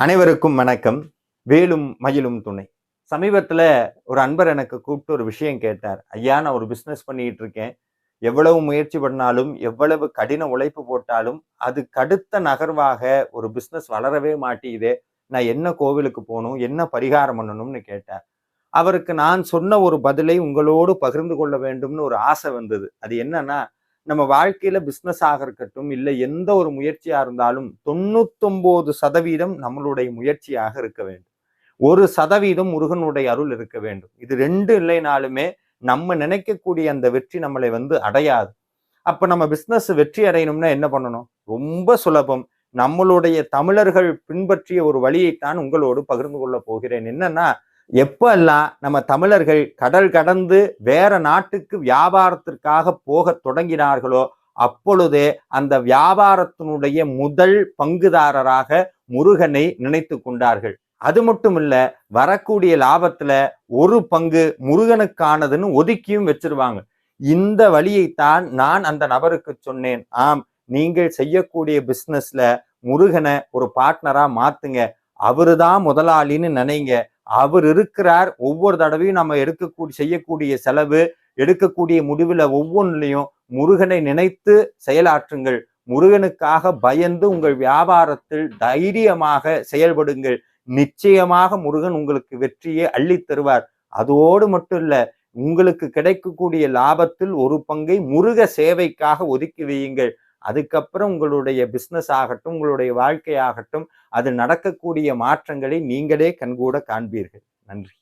அனைவருக்கும் வணக்கம். வேலும் மயிலும் துணை. சமீபத்தில் ஒரு அன்பர் எனக்கு கூப்பிட்டு ஒரு விஷயம் கேட்டார். ஐயா நான் ஒரு பிஸ்னஸ் பண்ணிட்டு இருக்கேன். எவ்வளவு முயற்சி பண்ணாலும் எவ்வளவு கடின உழைப்பு போட்டாலும் அது கடுத்த நகர்வாக ஒரு பிஸ்னஸ் வளரவே மாட்டேங்குதே. நான் என்ன கோவிலுக்கு போகணும் என்ன பரிகாரம் பண்ணணும்னு கேட்டார். அவருக்கு நான் சொன்ன ஒரு பதிலை உங்களோடு பகிர்ந்து கொள்ள வேண்டும்னு ஒரு ஆசை வந்தது. அது என்னன்னா நம்ம வாழ்க்கையில பிஸ்னஸ் ஆக இருக்கட்டும் இல்லை எந்த ஒரு முயற்சியா இருந்தாலும் தொண்ணூத்தொன்பது சதவீதம் நம்மளுடைய முயற்சியாக இருக்க வேண்டும். ஒரு சதவீதம் முருகனுடைய அருள் இருக்க வேண்டும். இது ரெண்டு இல்லைனாலுமே நம்ம நினைக்கக்கூடிய அந்த வெற்றி நம்மளை வந்து அடையாது. அப்ப நம்ம பிஸ்னஸ் வெற்றி அடையணும்னா என்ன பண்ணணும்? ரொம்ப சுலபம். நம்மளுடைய தமிழர்கள் பின்பற்றிய ஒரு வழியைத்தான் உங்களோடு பகிர்ந்து கொள்ள போகிறேன். என்னன்னா எப்பெல்லாம் நம்ம தமிழர்கள் கடல் கடந்து வேற நாட்டுக்கு வியாபாரத்திற்காக போக தொடங்கினார்களோ அப்பொழுதே அந்த வியாபாரத்தினுடைய முதல் பங்குதாரராக முருகனை நினைத்து கொண்டார்கள். அது மட்டும் இல்ல வரக்கூடிய லாபத்துல ஒரு பங்கு முருகனுக்கானதுன்னு ஒதுக்கியும் வச்சிருவாங்க. இந்த வழியைத்தான் நான் அந்த நபருக்கு சொன்னேன். ஆம் நீங்கள் செய்யக்கூடிய பிசினஸ்ல முருகனை ஒரு பார்ட்னரா மாத்துங்க. அவருதான் முதலாளின்னு நினைங்க. அவர் இருக்கிறார் ஒவ்வொரு தடவையும் நம்ம எடுக்கக்கூடிய செய்யக்கூடிய செலவு எடுக்கக்கூடிய முடிவில் ஒவ்வொன்றிலையும் முருகனை நினைத்து செயலாற்றுங்கள். முருகனுக்காக பயந்து உங்கள் வியாபாரத்தில் தைரியமாக செயல்படுங்கள். நிச்சயமாக முருகன் உங்களுக்கு வெற்றியை அள்ளித் தருவார். அதோடு மட்டும் இல்ல உங்களுக்கு கிடைக்கக்கூடிய லாபத்தில் ஒரு பங்கை முருக சேவைக்காக ஒதுக்கி வையுங்கள். அதுக்கப்புறம் உங்களுடைய பிஸ்னஸ் ஆகட்டும் உங்களுடைய வாழ்க்கையாகட்டும் அது நடக்கக்கூடிய மாற்றங்களை நீங்களே கண்கூட காண்பீர்கள். நன்றி.